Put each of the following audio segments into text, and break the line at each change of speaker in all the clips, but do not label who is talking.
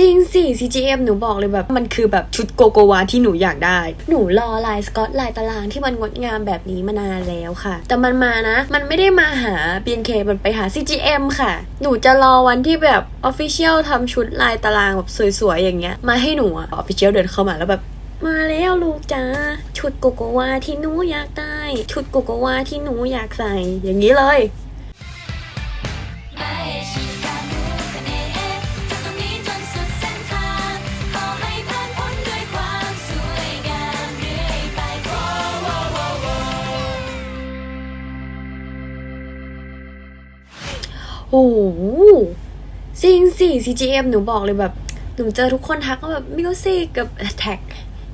จริงสิ CGM หนูบอกเลยแบบมันคือแบบชุดโกโกวาที่หนูอยากได้ หนูรอลายสกอตลายตารางที่มันงดงามแบบนี้มานานแล้วค่ะ แต่มันมานะ มันไม่ได้มาหา BNK มันไปหา CGM ค่ะ หนูจะรอวันที่แบบ Official ทำชุดลายตารางแบบสวยๆอย่างเงี้ย มาให้หนูอะ Official เดินเข้ามาแล้วแบบมาแล้วลูกจ้าชุดโกโกวาที่หนูอยากได้ ชุดโกโกวาที่หนูอยากใส่อย่างนี้เลย
โอ้
โหจริงสิ CGM หนูบอกเลยแบบหนูเจอทุกคนทักว่าแบบมิวสิกกับแท็ก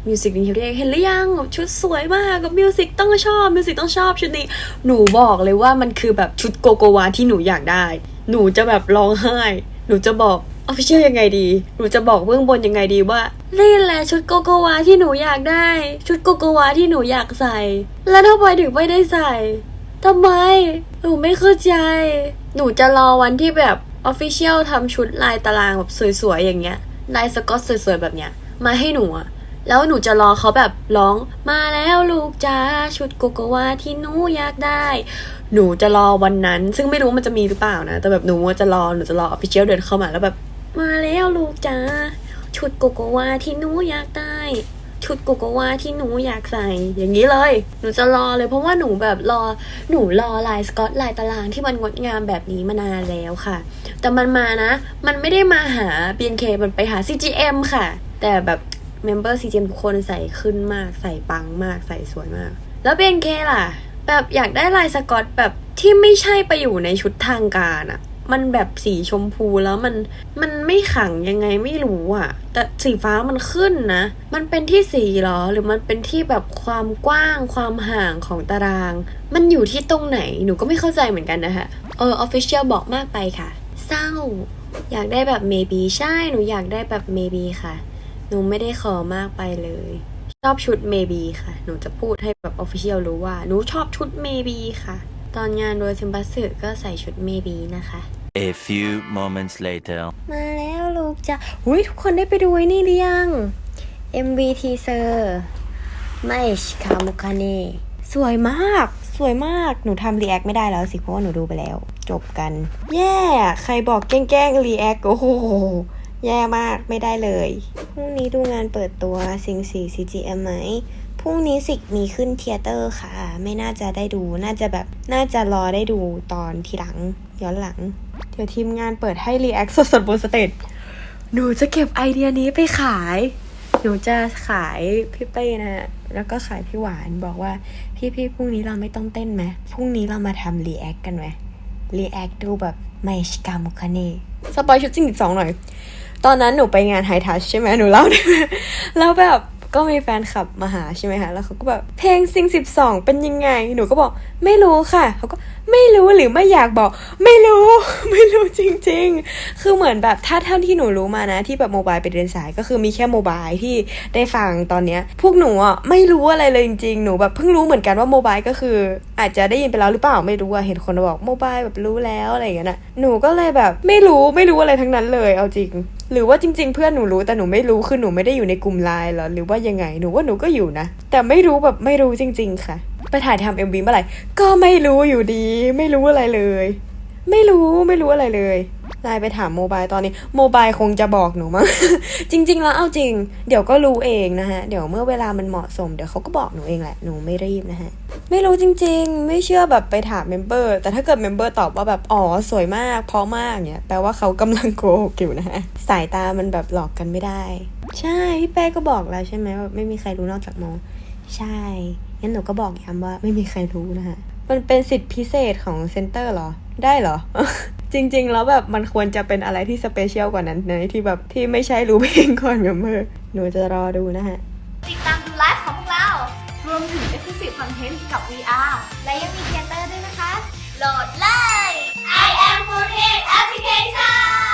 มิวสิกนี่เรียกเห็นหรือยังแบบชุดสวยมากกับมิวสิกต้องชอบมิวสิกต้องชอบชุดนี้ หนูบอกเลยว่ามันคือแบบชุดโกโกวาที่หนูอยากได้ หนูจะแบบร้องไห้ หนูจะบอกออฟฟิเชียลยังไงดี หนูจะบอกเบื้องบนยังไงดีว่านี่แหละชุดโกโกวาที่หนูอยากได้ ชุดโกโกวาที่หนูอยากใส่ แล้วทำไมถึงไม่ได้ใส่ทำไมหนูไม่เข้าใจ หนูจะรอวันที่แบบ Official ทำชุดลายตารางแบบสวยๆอย่างเงี้ย ลายสกอตสวยๆแบบเนี้ย มาให้หนูอะแล้วหนูจะรอเขาแบบร้องมาแล้วลูกจ้าชุดโกโกวาที่หนูอยากได้ หนูจะรอวันนั้น ซึ่งไม่รู้มันจะมีหรือเปล่านะ แต่แบบหนูจะรอหนูจะรอ Official เดินเข้ามาแล้วแบบ มาแล้วลูกจ้าชุดโกโกวาที่หนูอยากได้ ชุดโกโกวาที่หนูอยากใส่อย่างนี้เลย หนูจะรอเลยเพราะว่าหนูแบบรอหนูรอลายสกอตลายตารางที่มันงดงามแบบนี้มานานแล้วค่ะ แต่มันมานะ มันไม่ได้มาหา BNK มันไปหา CGM ค่ะ แต่แบบเมมเบอร์ CGM ทุกคนใส่ขึ้นมากใส่ปังมากใส่สวยมาก แล้ว BNK ล่ะ แบบอยากได้ลายสกอตแบบที่ไม่ใช่ไปอยู่ในชุดทางการอะ มันแบบสีชมพูแล้วมันมันไม่ขังยังไงไม่รู้อะแต่สีฟ้ามันขึ้นนะ มันเป็นที่สีเหรอ หรือมันเป็นที่แบบความกว้างความห่างของตาราง มันอยู่ที่ตรงไหนหนูก็ไม่เข้าใจเหมือนกันนะคะเออ official บอกมากไปค่ะ เศร้า อยากได้แบบ maybe ใช่หนูอยากได้แบบ maybe ค่ะ หนูไม่ได้ขอมากไปเลยชอบชุด maybe ค่ะ หนูจะพูดให้แบบ official รู้ว่า หนูชอบชุด maybe ค่ะ ตอนงานโดยซิมบัสสึก็ใส่ชุด maybe นะคะ
A few moments later.
มาแล้วลูกจ้ะอุ้ยทุกคนได้ไปดูไอ้นี่หรือยัง MV teaser ไม่ชิคามุคาเน่สวยมาก สวยมาก หนูทำรีแอคไม่ได้แล้วสิ เพราะว่าหนูดูไปแล้ว จบกัน แย่ใครบอกแกล้งๆรีแอคโอ้โห แย่มาก ไม่ได้เลย พรุ่งนี้ดูงานเปิดตัวสิงสี CGM ไหมพ รุ่งนี้สิกมีขึ้นเทยเตอร์ค่ะ ไม่น่าจะได้ดู น่าจะแบบ น่าจะรอได้ดูตอนทีหลัง ย้อนหลัง เดี๋ยวทีมงานเปิดให้รีแอคสดๆบนสเตจ หนูจะเก็บไอเดียนี้ไปขาย หนูจะขายพี่เป้นะฮะแล้วก็ขายพี่หวานบอกว่า พี่พี่ๆพรุ่งนี้เราไม่ต้องเต้นไหมพรุ่งนี้เรามาทำรีแอคกันไหมรีแอคดูแบบไมชิกามุคเน่สปอยชุดจริงอีกสองหน่อย ตอนนั้นหนูไปงานไฮทัชใช่ไหมหนูเล่าได้ไหมแล้วแบบ ก็มีแฟนคลับมาหาใช่ไหมคะแล้วเขาก็แบบเพลงซิงสิบสองเป็นยังไง หนูก็บอกไม่รู้ค่ะเขาก็ไม่รู้หรือไม่อยากบอก ไม่รู้ ไม่รู้จริง ๆ คือเหมือนแบบถ้าเท่าที่หนูรู้มานะ ที่แบบโมบายไปเดินสายก็คือมีแค่โมบายที่ได้ฟังตอนเนี้ย พวกหนูอะไม่รู้อะไรเลยจริงๆหนูแบบเพิ่งรู้เหมือนกันว่าโมบายก็คือ อาจจะได้ยินไปแล้วหรือเปล่าไม่รู้อะเห็นคนบอกโมบายแบบรู้แล้วอะไรอย่างเงี้ยนะหนูก็เลยแบบไม่รู้ไม่รู้อะไรทั้งนั้นเลย เอาจริง หรือว่าจริง ๆ เพื่อนหนูรู้แต่หนูไม่รู้คือหนูไม่ได้อยู่ในกลุ่มไลน์หรอหรือว่ายังไงหนูว่าหนูก็อยู่นะ แต่ไม่รู้แบบไม่รู้จริง ๆ ค่ะ ไปถ่ายทำเอ็มวีเมื่อไหร่ก็ไม่รู้อยู่ดี ไม่รู้อะไรเลย ไม่รู้ไม่รู้อะไรเลย ไลน์ไปถามโมบายตอนนี้โมบายคงจะบอกหนูมั้งจริง ๆ แล้วเอาจริง เดี๋ยวก็รู้เองนะฮะ เดี๋ยวเมื่อเวลามันเหมาะสมเดี๋ยวเขาก็บอกหนูเองแหละหนูไม่รีบนะฮะ ไม่รู้จริง ๆ ไม่เชื่อแบบไปถามเมมเบอร์แต่ถ้าเกิดเมมเบอร์ตอบว่าแบบอ๋อสวยมากเพราะมากเนี่ยแปลว่าเขากำลังโกหกอยู่นะฮะสายตามันแบบหลอกกันไม่ได้ ใช่พี่แป้ก็บอกแล้วใช่ไหมว่าไม่มีใครรู้นอกจากโมใช่งั้นหนูก็บอกย้ำว่าไม่มีใครรู้นะฮะ มันเป็นสิทธิพิเศษของเซนเตอร์เหรอ ได้เหรอ จริง ๆ แล้วแบบมันควรจะเป็นอะไรที่สเปเชียลกว่านั้นนะที่แบบที่ไม่ใช่รู้เพลงก่อนเมมเบอร์หนูจะรอดูนะฮะ
ติดตามดูไลฟ์ของพวกเรา รวมถึง Exclusive Content กับ VR และยังมีเทเตอร์ด้วยนะคะ โหลดเลย I am 4 Application